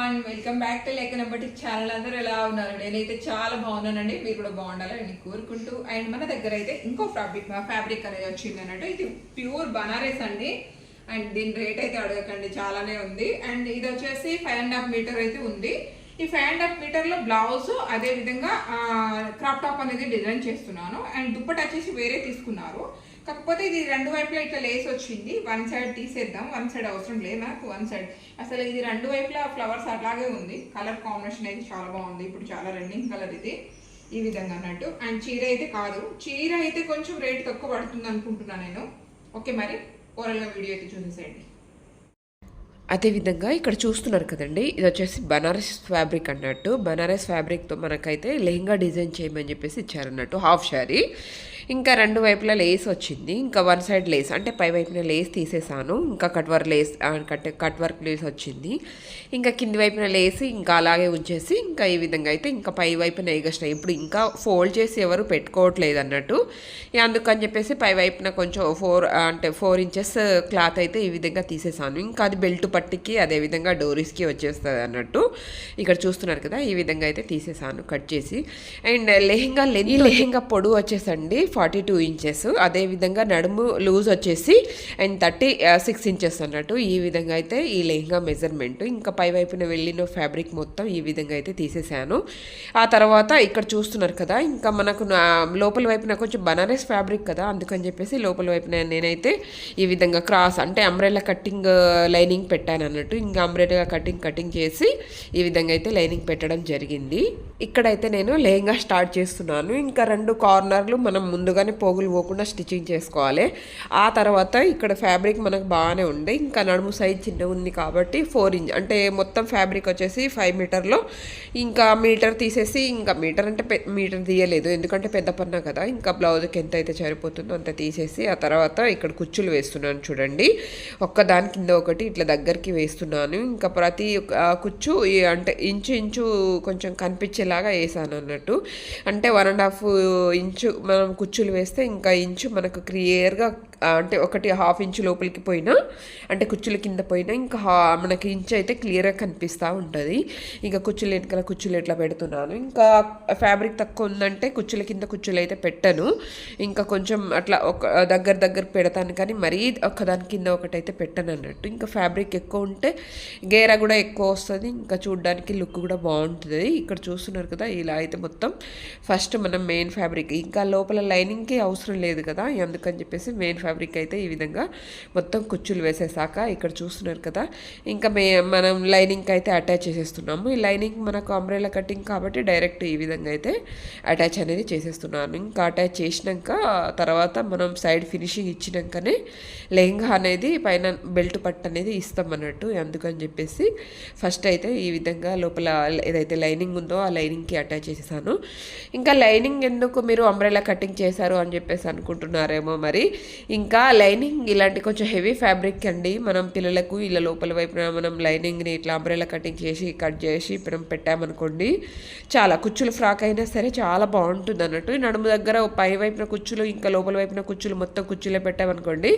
And welcome back to Lekka number channel. అందరూ ఎలా ఉన్నారు? నేనైతే చాలా బాగున్నానండి. మీరు కూడా బాగుండాలని కోరుకుంటూ. అండ్ మన దగ్గర అయితే ఇంకో ఫ్యాబ్రిక్ ఫ్యాబ్రిక్ అనేది వచ్చింది అన్నట్టు. ఇది ప్యూర్ బనారస్ అండి. అండ్ దీని రేట్ అయితే అడగకండి. చాలానే ఉంది. అండ్ ఇది వచ్చేసి ఫైవ్ అండ్ హాఫ్ మీటర్ అయితే ఉంది. ఈ ఫైవ్ అండ్ హాఫ్ మీటర్లో బ్లౌజ్ అదే విధంగా క్రాప్ టాప్ అనేది డిజైన్ చేస్తున్నాను. అండ్ దుప్పటి వచ్చేసి వేరే తీసుకున్నారు. కాకపోతే ఇది రెండు వైపులా ఇట్లా లేస్ వచ్చింది. వన్ సైడ్ తీసేద్దాం వన్ సైడ్ అవసరం లేదు నాకు వన్ సైడ్ అసలు ఇది రెండు వైపులా ఫ్లవర్స్ అలాగే ఉంది. కలర్ కాంబినేషన్ అయితే చాలా బాగుంది. ఇప్పుడు చాలా రన్నింగ్ కలర్ ఇది. ఈ విధంగా అన్నట్టు. అండ్ చీర అయితే కాదు. చీర అయితే కొంచెం రేట్ తక్కువ పడుతుంది అనుకుంటున్నాను నేను. ఓకే మరి? ఓవరాల్గా వీడియో అయితే చూసేసేయండి. అదేవిధంగా ఇక్కడ చూస్తున్నారు కదండి. ఇది వచ్చేసి బనారస్ ఫ్యాబ్రిక్ అన్నట్టు. బనారస్ ఫ్యాబ్రిక్తో మనకైతే లెహంగా డిజైన్ చేయమని చెప్పేసి ఇచ్చారన్నట్టు. హాఫ్ శారీ ఇంకా రెండు వైపులా లేస్ వచ్చింది. ఇంకా వన్ సైడ్ లేస్ అంటే పై వైపున లేస్ తీసేసాను. ఇంకా cut work lace cut cut work lace వచ్చింది. ఇంకా కింది వైపున లేసి ఇంకా అలాగే ఉంచేసి ఇంకా ఈ విధంగా అయితే ఇంకా పై వైపున ఎగస్ట్రా. ఇప్పుడు ఇంకా ఫోల్డ్ చేసి ఎవరు పెట్టుకోవట్లేదు అన్నట్టు. అందుకని చెప్పేసి పై వైపున కొంచెం ఫోర్ అంటే ఫోర్ ఇంచెస్ క్లాత్ అయితే ఈ విధంగా తీసేసాను. ఇంకా అది బెల్ట్ పట్టికి అదే విధంగా డోరీస్కి వచ్చేస్తుంది అన్నట్టు. ఇక్కడ చూస్తున్నారు కదా ఈ విధంగా అయితే తీసేసాను కట్ చేసి. అండ్ లెహెంగా లెంత్ ఈ లెహెంగా పొడవు వచ్చేసండి. Forty two inches. అదే విధంగా నడుము లూజ్ వచ్చేసి అండ్ థర్టీ సిక్స్ ఇంచెస్ అన్నట్టు ఈ విధంగా అయితే ఈ లెహంగా మెజర్మెంట్. ఇంకా పై వైపున వెళ్ళిన ఫ్యాబ్రిక్ మొత్తం ఈ విధంగా అయితే తీసేసాను. ఆ తర్వాత ఇక్కడ చూస్తున్నారు కదా ఇంకా మనకు లోపల వైపున కొంచెం బనారస్ ఫ్యాబ్రిక్ కదా అందుకని చెప్పేసి లోపల వైపున నేనైతే ఈ విధంగా క్రాస్ అంటే అంబ్రెల్లా కట్టింగ్ లైనింగ్ పెట్టాను అన్నట్టు. ఇంకా అంబ్రెల్లా కటింగ్ కటింగ్ చేసి ఈ విధంగా అయితే లైనింగ్ పెట్టడం జరిగింది. ఇక్కడైతే నేను లెహంగా స్టార్ట్ చేస్తున్నాను. ఇంకా రెండు కార్నర్లు మనం ముందుగానే పోగులు పోకుండా స్టిచ్చింగ్ చేసుకోవాలి. ఆ తర్వాత ఇక్కడ ఫ్యాబ్రిక్ మనకు బాగానే ఉంది. ఇంకా నడుము సైజ్ చిన్న ఉంది కాబట్టి ఫోర్ ఇంచ్ అంటే మొత్తం ఫ్యాబ్రిక్ వచ్చేసి ఫైవ్ మీటర్లో. ఇంకా మీటర్ తీసేసి ఇంకా మీటర్ అంటే పె- మీటర్ తీయలేదు. ఎందుకంటే పెద్ద పన్న కదా. ఇంకా బ్లౌజ్కి ఎంత అయితే సరిపోతుందో అంత తీసేసి ఆ తర్వాత ఇక్కడ కుచ్చులు వేస్తున్నాను చూడండి. ఒక్క దాని కింద ఒకటి ఇట్లా దగ్గరికి వేస్తున్నాను. ఇంకా ప్రతి ఒక్క- కుచ్చు అంటే ఇంచు ఇంచు కొంచెం కనిపించేలాగా వేసాను అన్నట్టు. అంటే వన్ అండ్ హాఫ్ ఇంచు మనం కుచ్చులు వేస్తే ఇంకా ఇంచు మనకు క్లియర్గా అంటే ఒకటి హాఫ్ ఇంచు లోపలికి పోయినా అంటే కుచ్చుల కింద పోయినా ఇంకా హా మనకి ఇంచు అయితే క్లియర్గా కనిపిస్తూ ఉంటుంది. ఇంకా కుచ్చులు వెనకాల కుచ్చులు ఎట్లా పెడుతున్నాను. ఇంకా ఫ్యాబ్రిక్ తక్కువ ఉందంటే కుచ్చుల కింద కుచ్చులు అయితే పెట్టను. ఇంకా కొంచెం అట్లా ఒక దగ్గర దగ్గర పెడతాను కానీ మరీ ఒకదాని కింద ఒకటైతే పెట్టను అన్నట్టు. ఇంకా ఫ్యాబ్రిక్ ఎక్కువ ఉంటే గేర కూడా ఎక్కువ వస్తుంది. ఇంకా చూడడానికి లుక్ కూడా బాగుంటుంది. ఇక్కడ చూస్తున్నారు కదా ఇలా అయితే మొత్తం ఫస్ట్ మనం మెయిన్ ఫ్యాబ్రిక్ ఇంకా లోపల లైనింగ్కి అవసరం లేదు కదా అందుకని చెప్పేసి మెయిన్ ఫ్యాబ్రిక్ అయితే ఈ విధంగా మొత్తం కుచ్చులు వేసేసాక ఇక్కడ చూస్తున్నారు కదా. ఇంకా మే మనం లైనింగ్కి అయితే అటాచ్ చేసేస్తున్నాము. ఈ లైనింగ్ మనకు అంబ్రెలా కటింగ్ కాబట్టి డైరెక్ట్ ఈ విధంగా అయితే అటాచ్ అనేది చేసేస్తున్నాను. ఇంకా అటాచ్ చేసినాక తర్వాత మనం సైడ్ ఫినిషింగ్ ఇచ్చినాకనే లెహంగా అనేది పైన బెల్ట్ పట్టు అనేది ఇస్తాం అన్నట్టు అందుకని చెప్పేసి ఫస్ట్ అయితే ఈ విధంగా లోపల ఏదైతే లైనింగ్ ఉందో ఆ లైనింగ్కి అటాచ్ చేసేసాను. ఇంకా లైనింగ్ ఎందుకు మీరు అంబ్రెలా కటింగ్ చేశారు అని చెప్పేసి అనుకుంటున్నారేమో మరి. ఇంకా లైనింగ్ ఇలాంటి కొంచెం హెవీ ఫ్యాబ్రిక్ అండి. మనం పిల్లలకు ఇలా లోపల వైపున మనం లైనింగ్ని ఇట్లా అంబ్రెలా కటింగ్ చేసి కట్ చేసి మనం పెట్టామనుకోండి చాలా కుచ్చులు ఫ్రాక్ అయినా సరే చాలా బాగుంటుంది అన్నట్టు. ఈ నడుము దగ్గర పై వైపున కుచ్చులు ఇంకా లోపల వైపున కుచ్చులు మొత్తం కుచ్చులే పెట్టామనుకోండి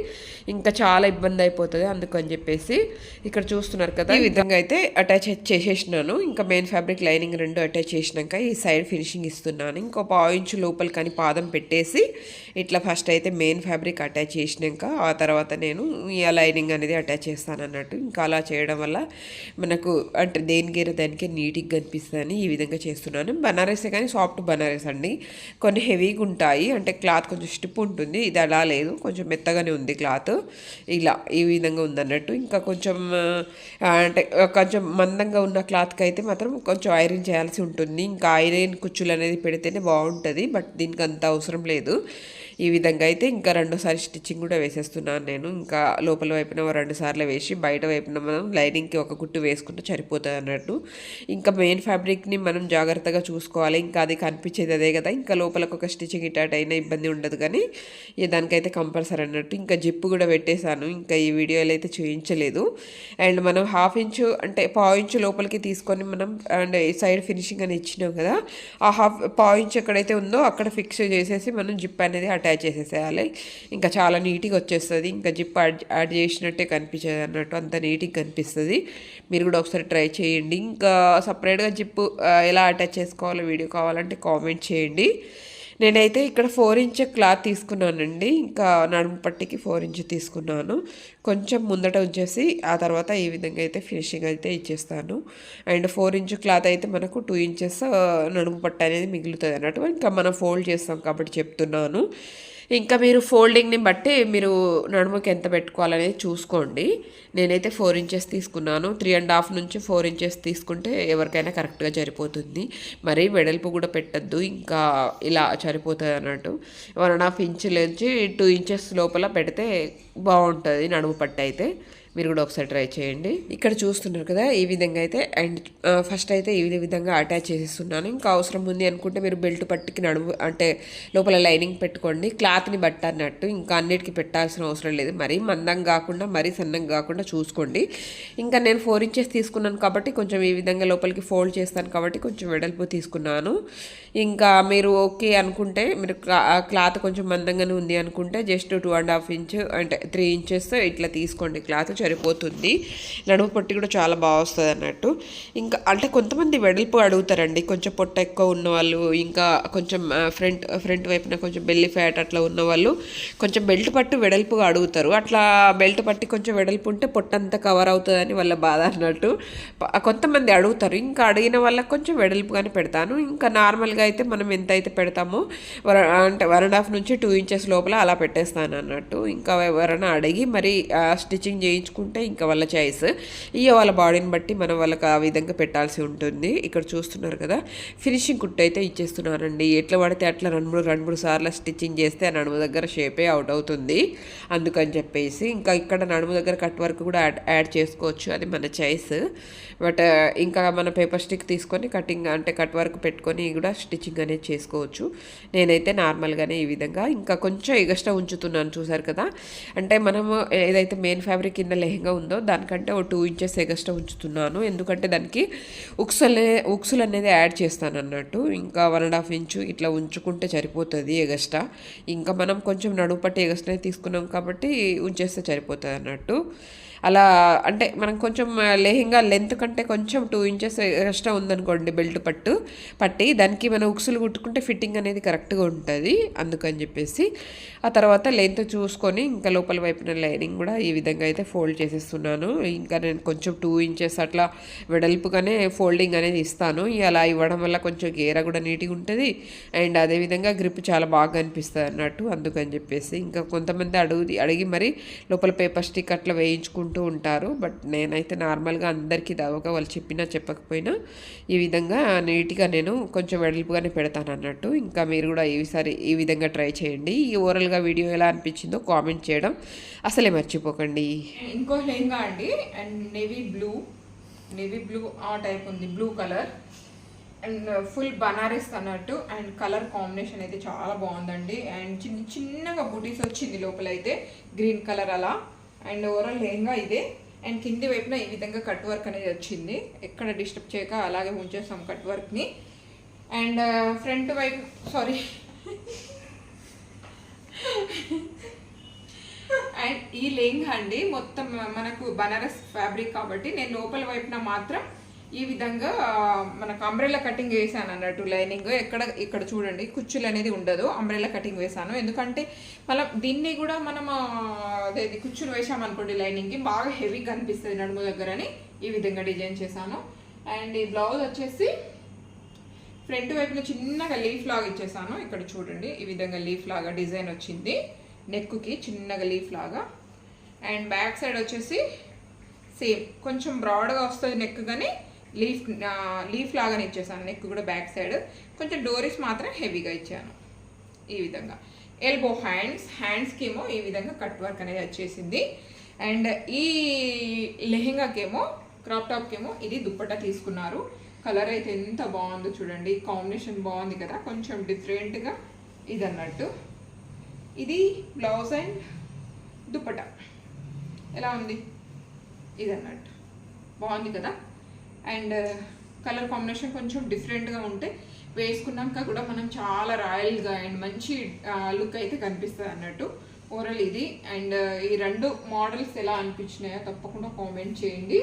ఇంకా చాలా ఇబ్బంది అయిపోతుంది. అందుకని చెప్పేసి ఇక్కడ చూస్తున్నారు కదా ఈ విధంగా అయితే అటాచ్ చేసేసినాను. ఇంకా మెయిన్ ఫ్యాబ్రిక్ లైనింగ్ రెండు అటాచ్ చేసినాక ఈ సైడ్ ఫినిషింగ్ ఇస్తున్నాను. ఇంకో పావు ఇంచు లోపల కానీ పాదం పెట్టేసి ఇట్లా ఫస్ట్ అయితే మెయిన్ ఫ్యాబ్రిక్ అటాచ్ చేసినాక ఆ తర్వాత నేను ఈ లైనింగ్ అనేది అటాచ్ చేస్తాను అన్నట్టు ఇంకా అలా చేయడం వల్ల మనకు అంటే దేనికి దానికి నీట్గా కనిపిస్తుందని ఈ విధంగా చేస్తున్నాను. బనారసే కానీ సాఫ్ట్ బనారస్ అండి. కొన్ని హెవీగా ఉంటాయి. అంటే క్లాత్ కొంచెం స్టిప్ ఉంటుంది. ఇది అలా లేదు. కొంచెం మెత్తగానే ఉంది క్లాత్. ఇలా ఈ విధంగా ఉందన్నట్టు. ఇంకా కొంచెం అంటే కొంచెం మందంగా ఉన్న క్లాత్కి అయితే మాత్రం కొంచెం ఐరన్ చేయాల్సి ఉంటుంది. ఇంకా ఐరన్ కుచ్చులు అనేది పెడితేనే బాగుంటుంది. బట్ దీనికి అంత అవసరం లేదు. ఈ విధంగా అయితే ఇంకా రెండోసారి స్టిచ్చింగ్ కూడా వేసేస్తున్నాను నేను. ఇంకా లోపల వైపున రెండు సార్లు వేసి బయట వైపున మనం లైనింగ్కి ఒక కుట్టు వేసుకుంటే సరిపోతుంది అన్నట్టు. ఇంకా మెయిన్ ఫ్యాబ్రిక్ని మనం జాగ్రత్తగా చూసుకోవాలి. ఇంకా అది కనిపించేది అదే కదా. ఇంకా లోపలకు ఒక స్టిచ్చింగ్ ఇటాట్ అయినా ఇబ్బంది ఉండదు కానీ ఇక దానికైతే కంపల్సరీ అన్నట్టు ఇంకా జిప్పు కూడా పెట్టేశాను. ఇంకా ఈ వీడియోలో అయితే చూపించలేదు అండ్ మనం హాఫ్ ఇంచు అంటే పావు ఇంచు లోపలికి తీసుకొని మనం అండ్ సైడ్ ఫినిషింగ్ అని ఇచ్చినాం కదా ఆ హాఫ్ పావు ఇంచు ఎక్కడైతే ఉందో అక్కడ ఫిక్స్ చేసేసి మనం జిప్ అనేది అటాచ్ చేసేసేయాలి. ఇంకా చాలా నీట్గా వచ్చేస్తుంది. ఇంకా జిప్ యాడ్ యాడ్ చేసినట్టే కనిపించేది అన్నట్టు అంత నీట్గా కనిపిస్తుంది. మీరు కూడా ఒకసారి ట్రై చేయండి. ఇంకా సపరేట్గా జిప్ ఎలా అటాచ్ చేసుకోవాలో వీడియో కావాలంటే కామెంట్ చేయండి. నేనైతే ఇక్కడ ఫోర్ ఇంచ్ క్లాత్ తీసుకున్నానండి. ఇంకా నడుము పట్టికి ఫోర్ ఇంచ్ తీసుకున్నాను. కొంచెం ముందట ఉంచేసి ఆ తర్వాత ఈ విధంగా అయితే ఫినిషింగ్ అయితే ఇచ్చేస్తాను. అండ్ ఫోర్ ఇంచ్ క్లాత్ అయితే మనకు టూ ఇంచెస్ నడుము పట్టు అనేది మిగులుతుంది అన్నట్టు. ఇంకా మనం ఫోల్డ్ చేస్తాం కాబట్టి చెప్తున్నాను. ఇంకా మీరు ఫోల్డింగ్ని బట్టి మీరు నడుముకి ఎంత పెట్టుకోవాలనేది చూసుకోండి. నేనైతే ఫోర్ ఇంచెస్ తీసుకున్నాను. త్రీ అండ్ హాఫ్ నుంచి ఫోర్ ఇంచెస్ తీసుకుంటే ఎవరికైనా కరెక్ట్గా సరిపోతుంది. మరీ వెడల్పు కూడా పెట్టద్దు. ఇంకా ఇలా సరిపోతుంది అన్నట్టు. వన్ అండ్ హాఫ్ ఇంచ్ నుంచి టూ ఇంచెస్ లోపల పెడితే బాగుంటుంది నడుము పట్టు అయితే. మీరు కూడా ఒకసారి ట్రై చేయండి. ఇక్కడ చూస్తున్నారు కదా ఈ విధంగా అయితే అండ్ ఫస్ట్ అయితే ఈ విధంగా అటాచ్ చేసేస్తున్నాను. ఇంకా అవసరం ఉంది అనుకుంటే మీరు బెల్ట్ పట్టుకి నడుము అంటే లోపల లైనింగ్ పెట్టుకోండి. క్లాత్ని బట్ట అన్నట్టు ఇంకా అన్నిటికీ పెట్టాల్సిన అవసరం లేదు. మరీ మందం కాకుండా మరీ సన్నం కాకుండా చూసుకోండి. ఇంకా నేను ఫోర్ ఇంచెస్ తీసుకున్నాను కాబట్టి కొంచెం ఈ విధంగా లోపలికి ఫోల్డ్ చేస్తాను కాబట్టి కొంచెం వెడల్పు తీసుకున్నాను. ఇంకా మీరు ఓకే అనుకుంటే మీరు క్లాత్ కొంచెం మందంగానే ఉంది అనుకుంటే just two and half inch అంటే త్రీ ఇంచెస్ ఇట్లా తీసుకోండి క్లాత్. సరిపోతుంది. నడుము పొట్టి కూడా చాలా బాగా వస్తుంది అన్నట్టు. ఇంకా అంటే కొంతమంది వెడల్పు అడుగుతారండి. కొంచెం పొట్ట ఎక్కువ ఉన్న వాళ్ళు ఇంకా కొంచెం ఫ్రంట్ ఫ్రంట్ వైపున కొంచెం బెల్లి ఫ్యాట్ అట్లా ఉన్న వాళ్ళు కొంచెం బెల్ట్ పట్టు వెడల్పుగా అడుగుతారు. అట్లా బెల్ట్ పట్టి కొంచెం వెడల్పు ఉంటే పొట్టంతా కవర్ అవుతుందని వాళ్ళ బాధ అన్నట్టు. కొంతమంది అడుగుతారు. ఇంకా అడిగిన వాళ్ళకి కొంచెం వెడల్పుగానే పెడతాను. ఇంకా నార్మల్గా అయితే మనం ఎంత అయితే పెడతామో వర అంటే వన్ అండ్ హాఫ్ నుంచి టూ ఇంచెస్ లోపల అలా పెట్టేస్తాను అన్నట్టు. ఇంకా ఎవరైనా అడిగి మరి స్టిచ్చింగ్ చేయించుకుంటే ఇంకా వాళ్ళ చాయిస్ ఇక వాళ్ళ బాడీని బట్టి మనం వాళ్ళకి ఆ విధంగా పెట్టాల్సి ఉంటుంది. ఇక్కడ చూస్తున్నారు కదా ఫినిషింగ్ కుట్టు అయితే ఇచ్చేస్తున్నానండి ఎట్లా పడితే అట్లా రెండు మూడు రెండు మూడు సార్లు స్టిచ్చింగ్ చేస్తే ఆ నడుము దగ్గర షేపే అవుట్ అవుతుంది. అందుకని చెప్పేసి ఇంకా ఇక్కడ నడుము దగ్గర కట్ వర్క్ కూడా యాడ్ యాడ్ చేసుకోవచ్చు. అది మన చాయిస్ బట్ uh, ఇంకా మన పేపర్ స్టిక్ తీసుకొని కటింగ్ అంటే కట్ వర్క్ పెట్టుకొని కూడా స్టిచ్చింగ్ అనేది చేసుకోవచ్చు. నేనైతే నార్మల్గానే ఈ విధంగా ఇంకా కొంచెం ఎగస్ట్రా ఉంచుతున్నాను చూసారు కదా. అంటే మనము ఏదైతే మెయిన్ ఫ్యాబ్రిక్ కింద లెహంగా ఉందో దానికంటే ఒక టూ ఇంచెస్ ఎగస్ట్రా ఉంచుతున్నాను. ఎందుకంటే దానికి ఉక్సలే ఉక్సులు అనేది యాడ్ చేస్తాను అన్నట్టు. ఇంకా వన్ అండ్ హాఫ్ ఇంచు ఇట్లా ఉంచుకుంటే సరిపోతుంది ఎగస్ట్రా. ఇంకా మనం కొంచెం నడుము పట్టి ఎగస్ట్రా తీసుకున్నాం కాబట్టి ఉంచేస్తే సరిపోతుంది అన్నట్టు. అలా అంటే మనం కొంచెం లెహంగా లెంత్ కంటే కొంచెం టూ ఇంచెస్ ఎక్స్ట్రా ఉందనుకోండి బెల్ట్ పట్టు పట్టి దానికి మనం ఉక్సులు కుట్టుకుంటే ఫిట్టింగ్ అనేది కరెక్ట్గా ఉంటుంది అందుకని చెప్పేసి. ఆ తర్వాత లెంత్ చూసుకొని ఇంకా లోపల వైపున లైనింగ్ కూడా ఈ విధంగా అయితే ఫోల్డ్ చేసేస్తున్నాను. ఇంకా నేను కొంచెం టూ ఇంచెస్ అట్లా వెడల్పుగానే ఫోల్డింగ్ అనేది ఇస్తాను. అలా ఇవ్వడం వల్ల కొంచెం గేర కూడా నీట్గా ఉంటుంది. అండ్ అదేవిధంగా గ్రిప్ చాలా బాగా అనిపిస్తుంది అన్నట్టు అందుకని చెప్పేసి. ఇంకా కొంతమంది అడుగు అడిగి మరి లోపల పేపర్ స్టిక్ అట్లా వేయించుకుంటూ ఉంటారు. బట్ నేనైతే నార్మల్గా అందరికీ దావగా వాళ్ళు చెప్పినా చెప్పకపోయినా ఈ విధంగా నీట్గా నేను కొంచెం వెడల్పుగానే పెడతాను అన్నట్టు. ఇంకా మీరు కూడా ఈసారి ఈ విధంగా ట్రై చేయండి. ఈ ఓవరాల్గా వీడియో ఎలా అనిపించిందో కామెంట్ చేయడం అసలే మర్చిపోకండి. ఇంకో లెహంగా అండి. And navy blue. Navy blue ఆ టైప్ ఉంది. Blue colour. And full Banaras అన్నట్టు. అండ్ కలర్ కాంబినేషన్ అయితే చాలా బాగుందండి. అండ్ చిన్న చిన్నగా బూటీస్ వచ్చింది లోపల అయితే గ్రీన్ కలర్ అలా. అండ్ ఓవరాల్ లెహంగా ఇదే. అండ్ కింది వైపున ఈ విధంగా కట్ వర్క్ అనేది వచ్చింది. ఎక్కడ డిస్టర్బ్ చేయక అలాగే ఉంచేస్తాం కట్ వర్క్ని అండ్ ఫ్రంట్ వైపు సారీ. అండ్ ఈ లెహంగా అండి మొత్తం మనకు బనారస్ ఫ్యాబ్రిక్ కాబట్టి నేను లోపల వైపున మాత్రం ఈ విధంగా మనకు అంబ్రెల్లా కటింగ్ వేసాను అన్నట్టు లైనింగ్. ఎక్కడ ఇక్కడ చూడండి కుచ్చులు అనేది ఉండదు. అంబ్రెల్లా కటింగ్ వేసాను ఎందుకంటే మళ్ళీ దీన్ని కూడా మనం అదేది కుచ్చులు వేసామనుకోండి లైనింగ్కి బాగా హెవీగా కనిపిస్తుంది నడుము దగ్గరని ఈ విధంగా డిజైన్ చేశాను. అండ్ ఈ బ్లౌజ్ వచ్చేసి ఫ్రంట్ వైపున చిన్నగా లీఫ్ లాగా ఇచ్చేసాను ఇక్కడ చూడండి ఈ విధంగా లీఫ్ లాగా డిజైన్ వచ్చింది. నెక్కుకి చిన్నగా లీఫ్ లాగా. అండ్ బ్యాక్ సైడ్ వచ్చేసి సేమ్ కొంచెం బ్రాడ్గా వస్తుంది నెక్ కానీ లీఫ్ లీఫ్ లాగానే ఇచ్చేసాను. నెక్ కూడా బ్యాక్ సైడ్. కొంచెం డోరీస్ మాత్రం హెవీగా ఇచ్చాను ఈ విధంగా. ఎల్బో హ్యాండ్స్ హ్యాండ్స్కి ఏమో ఈ విధంగా కట్ వర్క్ అనేది వచ్చేసింది. అండ్ ఈ లెహెంగాకేమో క్రాప్ టాప్కేమో ఇది దుప్పట్టా తీసుకున్నారు. కలర్ అయితే ఎంత బాగుందో చూడండి. కాంబినేషన్ బాగుంది కదా. కొంచెం డిఫరెంట్గా ఇది అన్నట్టు ఇది బ్లౌజ్ అండ్ దుప్పట్టా ఎలా ఉంది? ఇది అన్నట్టు బాగుంది కదా? అండ్ uh, కలర్ కాంబినేషన్ కొంచెం డిఫరెంట్గా ఉంటే వేసుకున్నాక కూడా మనం చాలా రాయల్గా అండ్ మంచి uh, లుక్ అయితే కనిపిస్తుంది అన్నట్టు. ఓవరాల్ ఇది. అండ్ uh, ఈ రెండు మోడల్స్ ఎలా అనిపించినాయో తప్పకుండా కామెంట్ చేయండి.